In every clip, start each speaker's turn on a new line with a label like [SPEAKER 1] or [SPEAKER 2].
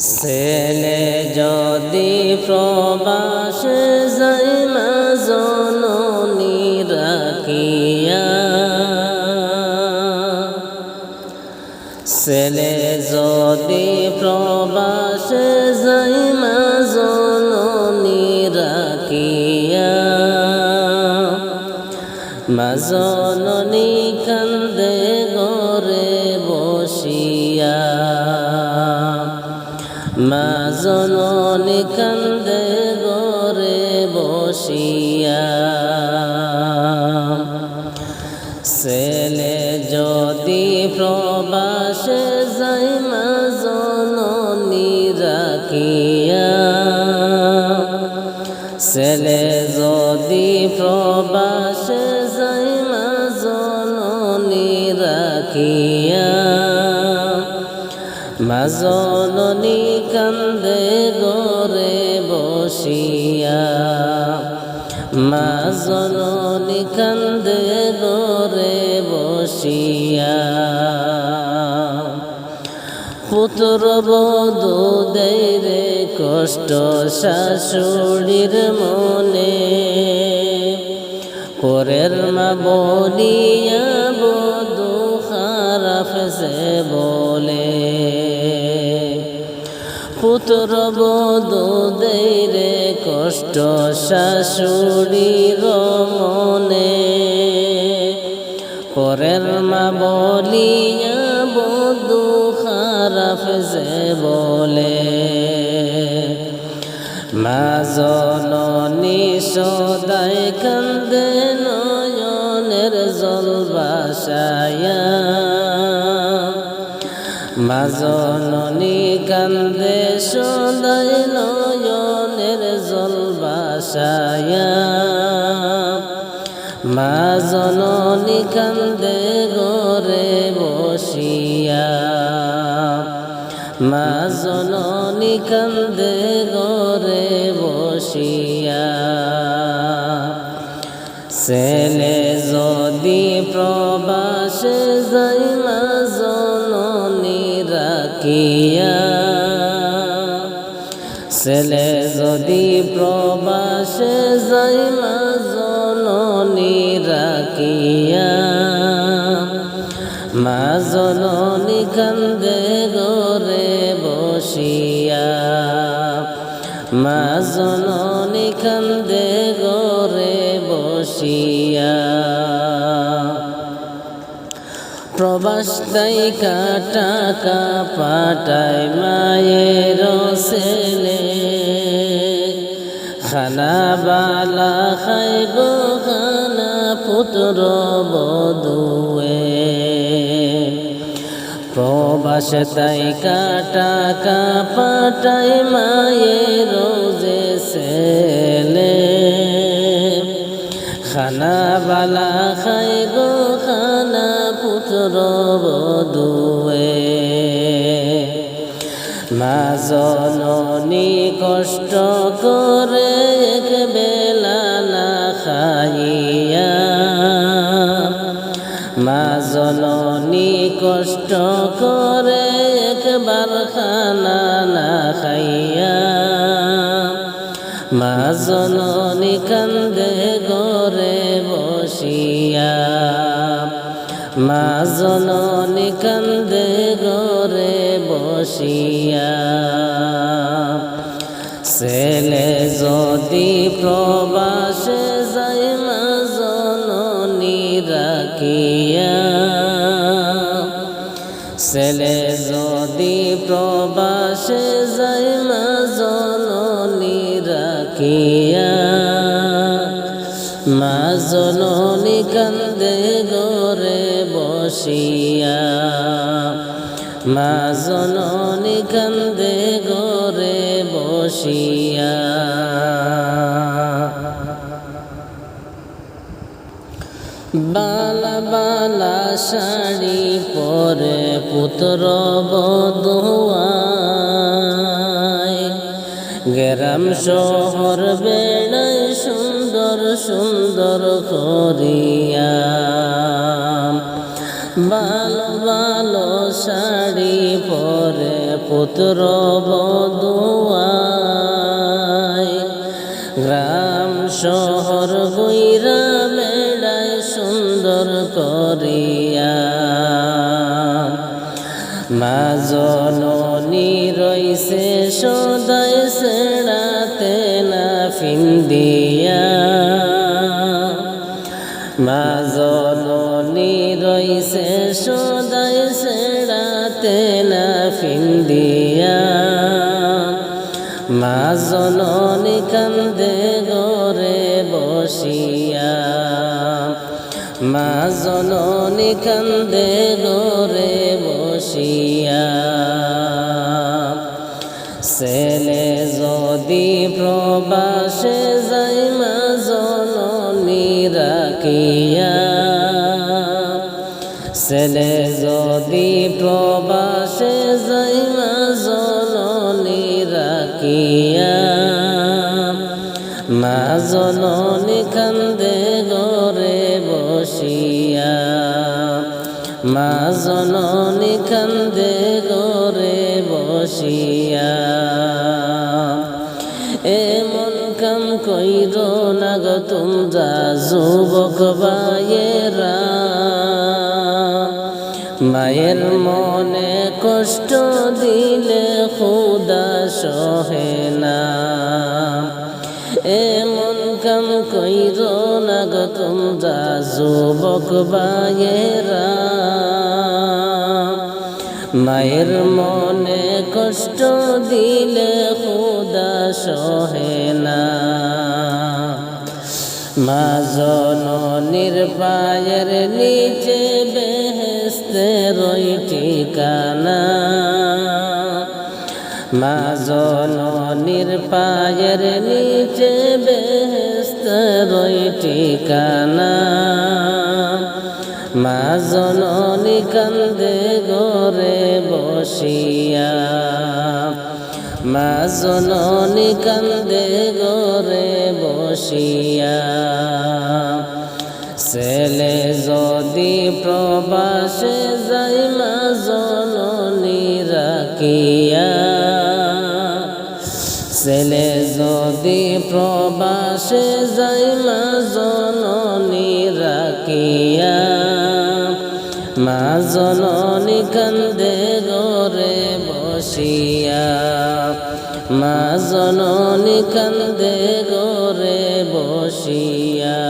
[SPEAKER 1] ছেলে যদি প্রবাস যাই মা জননী রাখিয়া। ছেলে যদি প্রবাস যাই মা জননী রাখিয়া। মা জননী কান্দে গরে বসিয়া। মা জননী কান্দে গরে বসিয়া। ছেলে যদি প্রবাসে যাই মা রাখিয়া। ছেলে যদি প্রবাসে যাই মা রাখিয়া। মা জননী কান্দে গরে বসিয়া। মা জননী কান্দে গরে বসিয়া। পুত্র বধূ রে কষ্ট শাশুড়ির মনে। পরের মা বলিয়া বধূ খারাপ সে বলে। পুত্র বধূ রে কষ্ট শাশুড়ির মনে পরের মা বলিয়া বধূ খারাপ যে বলে। মা জননী সদাই কান্দে নয়নের জল বাসায়া। মা জননী কান্দে সদাই নয়নের জল বাসায়া। মা জননী কান্দে গরে বসিয়া। মাজননী কান্দে গরে বসিয়া। ছেলে যদি প্রবাসে ছেলে যদি প্রবাসে যাই মা জননী রাখিয়া, মা জননী কান্দে গরে বসিয়া, মা জননী কান্দে গরে বসিয়া। প্রবাস দাই টাকা পাটায় মায়ের ছেলে। খানা বালা খাই গো খানা পুত্র বধুয়ে। প্রবাস তাই টাকা পাটাই মায়ের যে ছেলে। খানা বালা খাই গো খানা পুত্র বধুয়ে মা জননী কষ্ট করে এক বেলা না খাইয়া। মা জননী কষ্ট করে একবার খানা না খাইয়া। মা জননী কান্দে মা জননী কান্দে গরে বসিয়া। ছেলে যদি প্রবাসে বসিয়া, মা জননী কান্দে গরে বসিয়া। বালা বালা শাড়ি পরে পুত্র বধুয়ায়। গ্রাম শহর বেড়ায় সুন্দর সুন্দর করিয়া। ভালো ভালো শাড়ি পরে পুত্র বধুয়ায় গ্রাম শহর গইরা বেড়ায় সুন্দর করিয়া। মা জননী রইছে সেড়াতে না ফিন্দিয়া মা জননী কান্দে গরে বসিয়া। মা জননী কান্দে গরে বসিয়া। ছেলে যদি প্রবাসে ছেলে যদি প্রবাসে যাই মা জননী রাখিয়া, মা জননী কান্দে গরে বসিয়া, মা জননী কান্দে গরে বসিয়া। এমন কাম কইর না গো তোমরা, যুবক বায়েরা মায়ের মনে কষ্ট দিলে খুদা সহে না। এমন কাম কইর না গো তোমরা যুবক মায়ের মনে কষ্ট দিলে খুদা সহে না। মা জননীর পায়ের নিচে বেহেস্তে রই ঠিকানা। মা পায়ের নিচে বেহেস্তে রই ঠিকানা। মা জননী কান্দে গরে বসিয়া। মা জননী গরে বসিয়া। ছেলে যদি প্রবাসে যাই মা জননী রাখিয়া। ছেলে যদি প্রবাসে যাই মা জননী রাখিয়া। মা জননী কান্দে গরে বসিয়া। মা জননী কান্দে গরে বসিয়া।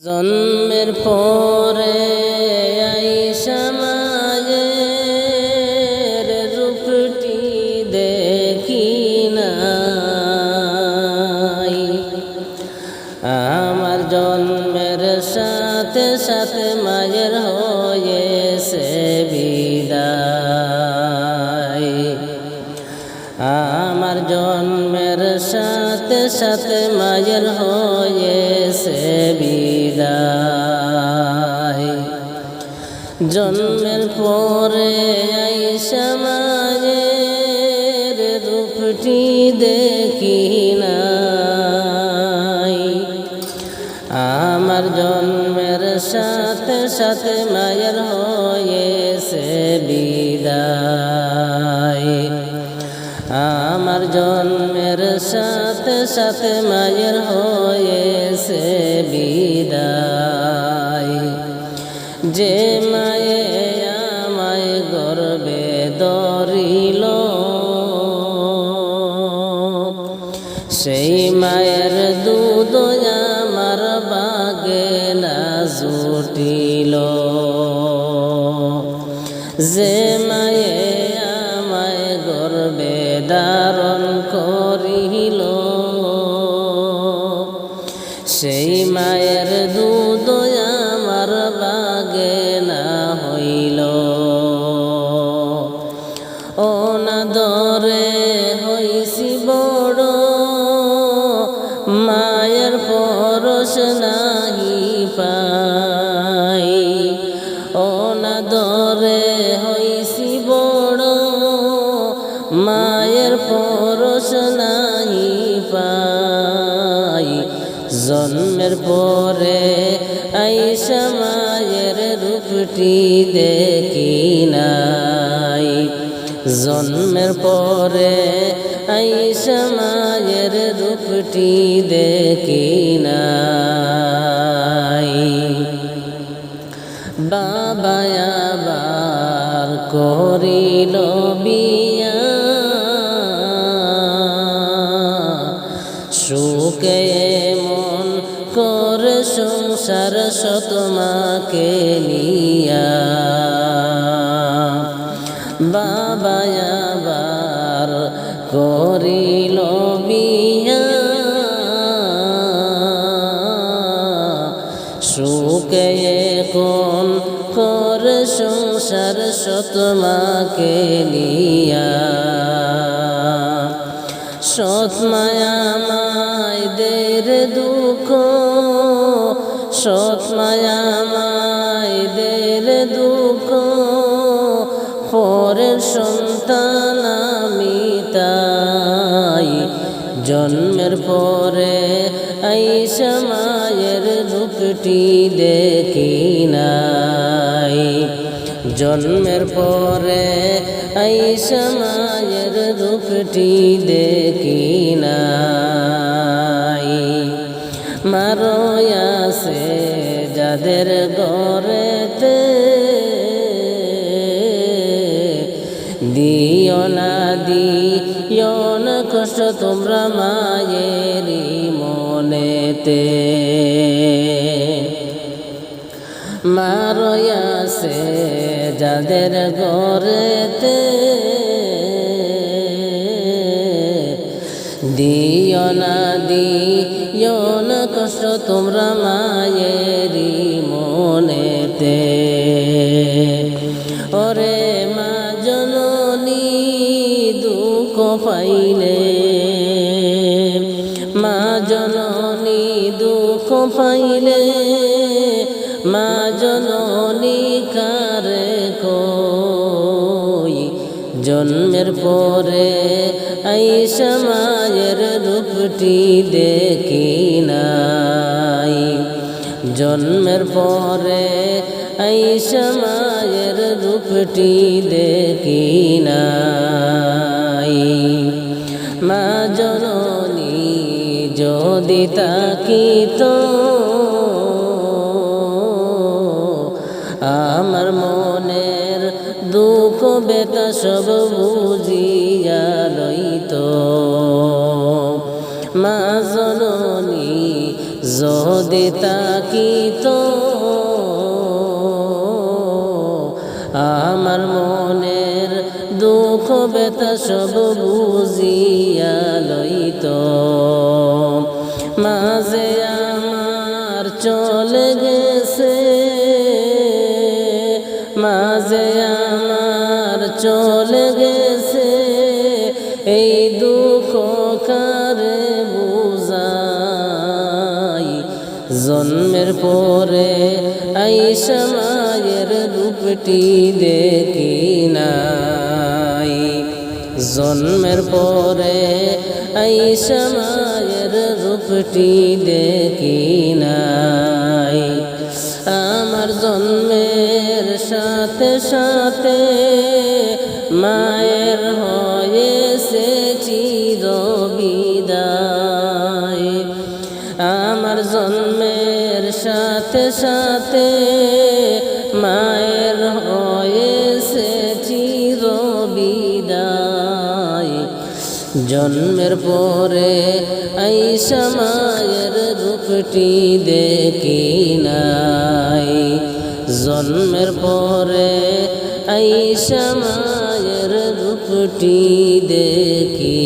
[SPEAKER 1] জন্মের পরে আইসা মায়ের রূপটি দেখি নাই। আমার জন্মের সাথে সাথে মায়ের হয়েছে বিদায়। আমার জন্মের সাথে সাথে মায়ের হয়েছে জন্মের পরে আইসা মায়ের রূপটি দেখি নাই। আমার জন্মের সাথে সাথে মায়ের হয়েছে বিদায়। আমার জন্মের সাথে সাথে মায়ের হয়েছে বাগে না হইল। অনাদরে হইছি বড়, মায়ের পরশ নাহি পাই। অনাদরে হইছি বড়, মায়ের পরশ নাহি পাই। জন্মের পরে আইসা মায়ের রূপটি দেখি নাই। জন্মের পরে আইসা মায়ের রূপটি দেখি নাই। বাবা আবার করিল সুখে মন কর সংসার শতমাকে নিয়া। বাবা আবার করিল বিয়া। সুখে কোন কর সংসার শতমাকে নিয়া। সৎমায়া মায়দের দুঃখ সৎমায়া মায়দের দুঃখ। পরের সন্তান আমি তাই। জন্মের পরে আইসা মায়ের রূপটি দেখি নাই। জন্মের পরে আইসা মায়ের রূপটি দেখি নাই। মারয়াসে যাদের গড়েতে দিও না দিও না কষ্ট তোমরা মায়েরই মনেতে। মারয়াসে যাদের গড়েতে দিও না দিও না তোমরা মায়েরই মনেতে। ওরে মা জননী, দুঃখ পাইলে। মা জননী, দুঃখ পাইলে। মা জননী কারে কই? জন্মের পরে আইসা মায়ের রূপটি দেখি নাই জন্মের পরে আইসা মায়ের রূপটি দেখি নাই। মা জননী যদি তাকিত, আমার মনের দুঃখ বেতা সব বুঝিয়া লইত। যদি তাকিত আমার মনের দুঃখ বেতা সব বুঝিয়া লইত। জন্মের পরে আইসা মায়ের রূপটি দেখি নাই। জন্মের পরে আইসা মায়ের রূপটি দেখি নাই। আমার জন্মের সাথে সাথে জন্মের পরে আইসা মায়ের রূপটি দেখি নাই। জন্মের পরে আইসা মায়ের রূপটি দেখি